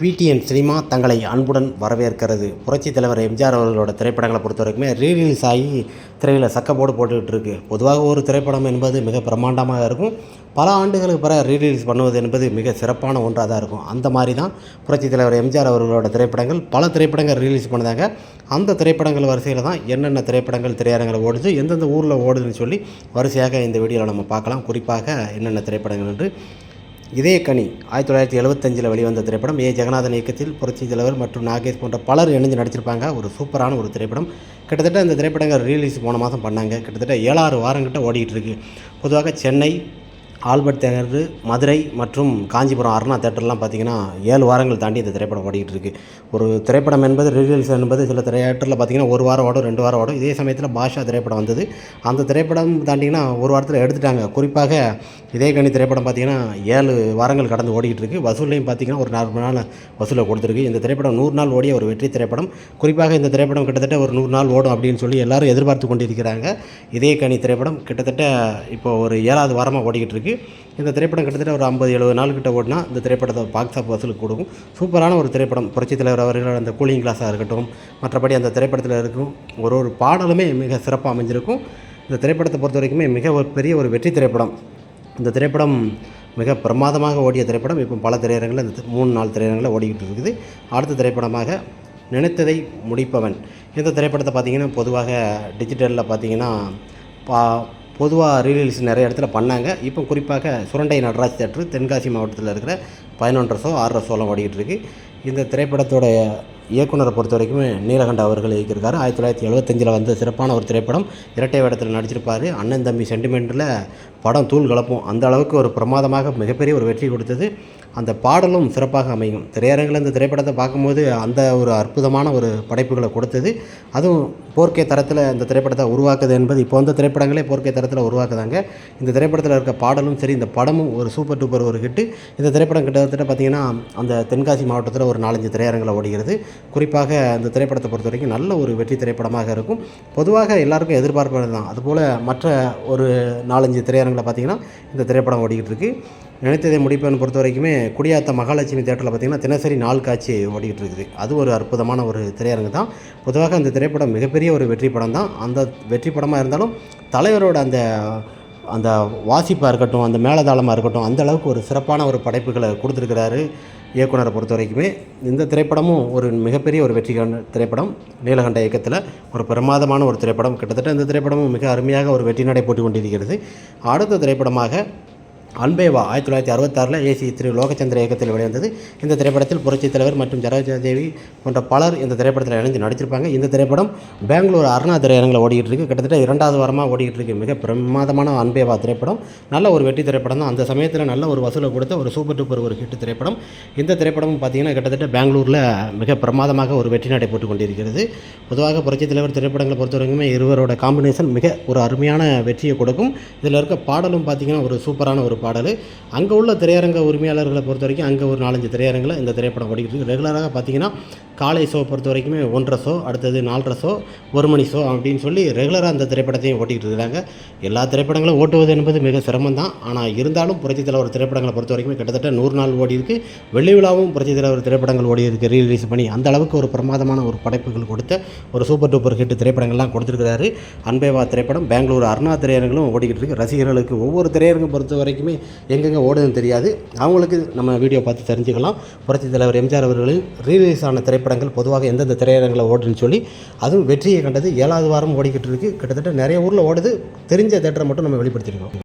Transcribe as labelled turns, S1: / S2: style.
S1: PTN cinema தங்களை அன்புடன் வரவேற்கிறது. புரட்சி தலைவர் எம்ஜிஆர் அவர்களோட திரைப்படங்களை பொறுத்த வரைக்குமே ரீலீஸ் ஆகி திரையில் சக்கப்போடு போட்டுக்கிட்டு இருக்குது பொதுவாக ஒரு திரைப்படம் என்பது மிக பிரம்மாண்டமாக இருக்கும். பல ஆண்டுகளுக்கு பிற ரீரிலீஸ் பண்ணுவது என்பது மிக சிறப்பான ஒன்றாக தான் இருக்கும். அந்த மாதிரி தான் புரட்சி தலைவர் எம்ஜிஆர் அவர்களோட திரைப்படங்கள். பல திரைப்படங்கள் ரிலீஸ் பண்ணதாங்க அந்த திரைப்படங்கள் வரிசையில் தான் என்னென்ன திரைப்படங்கள் திரையரங்கில் ஓடுது எந்தெந்த ஊரில் ஓடுதுன்னு சொல்லி வரிசையாக இந்த வீடியோவில் நம்ம பார்க்கலாம். குறிப்பாக என்னென்ன திரைப்படங்கள் என்று இதே கனி ஆயிரத்தி தொள்ளாயிரத்தி எழுபத்தஞ்சில் வெளிவந்த திரைப்படம் ஏ. ஜெகநாதன் இயக்கத்தில் புரட்சி தலைவர் மற்றும் நாகேஷ் போன்ற பலர் இணைஞ்சு நடிச்சிருப்பாங்க. ஒரு சூப்பரான ஒரு திரைப்படம். கிட்டத்தட்ட இந்த திரைப்படங்கள் ரிலீஸ் போன மாதம் பண்ணாங்க. கிட்டத்தட்ட ஏழாறு வாரங்கிட்ட ஓடிக்கிட்டு இருக்கு. பொதுவாக சென்னை ஆல்பர்ட் தேட்டரு மதுரை மற்றும் காஞ்சிபுரம் அருணா தேட்டர்லாம் பார்த்தீங்கன்னா ஏழு வாரங்கள் தாண்டி இந்த திரைப்படம் ஓடிக்கிட்டு இருக்குது ஒரு திரைப்படம் என்பது ரிலீஸ் என்பது சில திரையேட்டரில் பார்த்தீங்கன்னா ஒரு வாரம் ஓடும் ரெண்டு வாரம் ஓடும். இதே சமயத்தில் பாஷா திரைப்படம் வந்தது. அந்த திரைப்படம் தாண்டிங்கன்னா ஒரு வாரத்தில் எடுத்துட்டாங்க. குறிப்பாக இதே கணி திரைப்படம் பார்த்தீங்கன்னா ஏழு வாரங்கள் கடந்து ஓடிக்கிட்டு இருக்குது வசூலையும் பார்த்தீங்கன்னா ஒரு நார்மலான வசூலை கொடுத்துருக்கு. இந்த திரைப்படம் நூறு நாள் ஓடிய ஒரு வெற்றி திரைப்படம். குறிப்பாக இந்த திரைப்படம் கிட்டத்தட்ட ஒரு நூறு நாள் ஓடும் அப்படின்னு சொல்லி எல்லோரும் எதிர்பார்த்து கொண்டிருக்கிறாங்க. இதே கணி திரைப்படம் கிட்டத்தட்ட இப்போ ஒரு ஏழாவது வாரமாக ஓடிக்கிட்டு இருக்கு. இந்த திரைப்படம் கிட்டத்தட்ட ஒரு ஐம்பது எழுபது நாள் கிட்ட ஓடினா இந்த திரைப்படத்தை பாக்ஸ் ஆஃப் வசூலுக்கு கொடுக்கும். சூப்பரான ஒரு திரைப்படம். புரட்சித் தலைவர் அவர்கள் அந்த கூலிங் கிளாஸாக இருக்கட்டும் மற்றபடி அந்த திரைப்படத்தில் இருக்கும் ஒரு ஒரு பாடலுமே மிக சிறப்பாக அமைஞ்சிருக்கும். இந்த திரைப்படத்தை பொறுத்த வரைக்குமே மிக ஒரு பெரிய ஒரு வெற்றி திரைப்படம். இந்த திரைப்படம் மிக பிரமாதமாக ஓடிய திரைப்படம். இப்போ பல திரையரங்கில் இந்த மூணு நாலு திரையரங்களில் ஓடிக்கிட்டு இருக்குது. அடுத்த திரைப்படமாக நினைத்ததை முடிப்பவன். இந்த திரைப்படத்தை பார்த்தீங்கன்னா பொதுவாக டிஜிட்டலில் பார்த்தீங்கன்னா பா பொதுவாக ரீலீஸ் நிறைய இடத்துல பண்ணாங்க. இப்போ குறிப்பாக சுரண்டை நடராஜ் தேட்டர் தென்காசி மாவட்டத்தில் இருக்கிற பதினொன்றரை சோ ஆறரை சோளம் ஓடிக்கிட்டு இருக்கு. இந்த திரைப்படத்தோடைய இயக்குனரை பொறுத்த வரைக்கும் நீலகண்ட அவர்கள் இயக்கியிருக்காரு. ஆயிரத்தி தொள்ளாயிரத்தி எழுபத்தஞ்சில் வந்த சிறப்பான ஒரு திரைப்படம் இரட்டை வேடத்தில் நடிச்சிருப்பார். அண்ணன் தம்பி சென்டிமெண்ட்டில் படம் தூள் கலப்பும். அந்த அளவுக்கு ஒரு பிரமாதமாக மிகப்பெரிய ஒரு வெற்றி கொடுத்தது. அந்த பாடலும் சிறப்பாக அமையும். திரையரங்கில் இந்த திரைப்படத்தை பார்க்கும்போது அந்த ஒரு அற்புதமான ஒரு படைப்புகளை கொடுத்தது. அதுவும் போர்க்கை தரத்தில் இந்த திரைப்படத்தை உருவாக்குது என்பது இப்போ வந்த திரைப்படங்களே போர்க்கை தரத்தில் உருவாக்குதாங்க. இந்த திரைப்படத்தில் இருக்க பாடலும் சரி இந்த படமும் ஒரு சூப்பர் டூப்பர் ஒரு ஹிட்டு. இந்த திரைப்படம் கிட்டத்தட்ட பார்த்திங்கன்னா அந்த தென்காசி மாவட்டத்தில் ஒரு நாலஞ்சு திரையரங்கில் ஓடுகிறது குறிப்பாக அந்த திரைப்படத்தை பொறுத்த வரைக்கும் நல்ல ஒரு வெற்றி திரைப்படமாக இருக்கும். பொதுவாக எல்லாருக்கும் எதிர்பார்ப்பது தான் அதுபோல் மற்ற ஒரு நாலஞ்சு திரையரங்கில் பார்த்திங்கன்னா இந்த திரைப்படம் ஓடிக்கிட்டு இருக்கு. நினைத்ததை முடிப்பேன் பொறுத்த வரைக்குமே குடியாத்த மகாலட்சுமி தேட்டரில் பார்த்திங்கன்னா தினசரி நாள் காட்சி ஓடிக்கிட்டு இருக்குது. அது ஒரு அற்புதமான ஒரு திரையரங்கு தான். பொதுவாக அந்த திரைப்படம் மிகப்பெரிய ஒரு வெற்றி படம் தான். அந்த வெற்றி படமாக இருந்தாலும் தலைவரோட அந்த அந்த வாசிப்பாக இருக்கட்டும் அந்த மேலதாளமாக இருக்கட்டும் அந்த அளவுக்கு ஒரு சிறப்பான ஒரு படைப்புகளை கொடுத்துருக்கிறாரு. இயக்குனரை பொறுத்த வரைக்குமே இந்த திரைப்படமும் ஒரு மிகப்பெரிய ஒரு வெற்றிகான திரைப்படம். நீலகண்ட இயக்கத்தில் ஒரு பிரமாதமான ஒரு திரைப்படம். கிட்டத்தட்ட இந்த திரைப்படமும் மிக அருமையாக ஒரு வெற்றி நடை போட்டு கொண்டிருக்கிறது. அடுத்த திரைப்படமாக அன்பேவா ஆயிரத்தி தொள்ளாயிரத்தி அறுபத்தாறில் ஏசி திரு லோகச்சந்திர இயக்கத்தில் வெளிவந்தது. இந்த திரைப்படத்தில் புரட்சித் தலைவர் மற்றும் ஜரோஜா தேவி போன்ற பலர் இந்த திரைப்படத்தில் இணைந்து நடித்திருப்பாங்க. இந்த திரைப்படம் பெங்களூர் அருணா திரையரங்கில் ஓடிக்கிட்டு இருக்கு கிட்டத்தட்ட இரண்டாவது வாரமாக ஓடிக்கிட்டு இருக்கு மிக பிரமாதமான அன்பேவா திரைப்படம். நல்ல ஒரு வெற்றி திரைப்படம் தான். அந்த சமயத்தில் நல்ல ஒரு வசூலை கொடுத்த ஒரு சூப்பர் டூப்பர் ஒரு ஹிட் திரைப்படம். இந்த திரைப்படமும் பார்த்தீங்கன்னா கிட்டத்தட்ட பெங்களூரில் மிக பிரமாதமாக ஒரு வெற்றி நடை போட்டு கொண்டிருக்கிறது. பொதுவாக புரட்சித் தலைவர் திரைப்படங்களை பொறுத்தவரைக்குமே இருவரோட காம்பினேஷன் மிக ஒரு அருமையான வெற்றியை கொடுக்கும். இதில் இருக்க பாடலும் பார்த்தீங்கன்னா ஒரு சூப்பரான ஒரு பாடல். அங்கே உள்ள திரையரங்க உரிமையாளர்களை பொறுத்த வரைக்கும் அங்கே ஒரு நாலஞ்சு திரையரங்கில் இந்த திரைப்படம் ஓடிக்கிட்டு ரெகுலராக பார்த்தீங்கன்னா காலை ஷோ பொறுத்த வரைக்குமே ஒன்றரை ஷோ அடுத்தது நாலரை ஷோ ஒரு மணி ஷோ அப்படின்னு சொல்லி ரெகுலராக அந்த திரைப்படத்தையும் ஓட்டிகிட்டு இருக்காங்க. எல்லா திரைப்படங்களும் ஓட்டுவது என்பது மிக சிரமம் தான் ஆனால் இருந்தாலும் புரட்சித் தலைவர் திரைப்படங்களை பொறுத்த வரைக்கும் கிட்டத்தட்ட நூறு நாள் ஓடி இருக்கு. வெள்ளி விழாவும் புரட்சித் தலைவர் திரைப்படங்கள் ஓடி இருக்கு. ரீலீஸ் பண்ணி அந்த அளவுக்கு ஒரு பிரமாதமான ஒரு படைப்புகள் கொடுத்த ஒரு சூப்பர் டூப்பர் ஹிட் திரைப்படங்கள்லாம் கொடுத்துருக்கிறாரு. அன்பேவா திரைப்படம் பெங்களூர் அருணா திரையரங்களும் ஓடிக்கிட்டு இருக்கு. ரசிகர்களுக்கு ஒவ்வொரு திரையரங்கம் பொறுத்த வரைக்குமே எங்கெங்கே ஓடுதுன்னு தெரியாது. அவங்களுக்கு நம்ம வீடியோ பார்த்து தெரிஞ்சுக்கலாம். புரட்சித் தலைவர் எம்ஜிஆர் அவர்களின் ரீலீஸ் ஆன திரைப்படங்கள் பொதுவாக எந்தெந்த திரையரங்கில் ஓடுன்னு சொல்லி அதுவும் வெற்றியை கண்டது ஏழாவது வாரம் ஓடிக்கிட்டு இருக்கு. கிட்டத்தட்ட நிறைய ஊரில் ஓடுது. தெரிஞ்ச தேட்டரை மட்டும் நம்ம வெளிப்படுத்திருக்கோம்.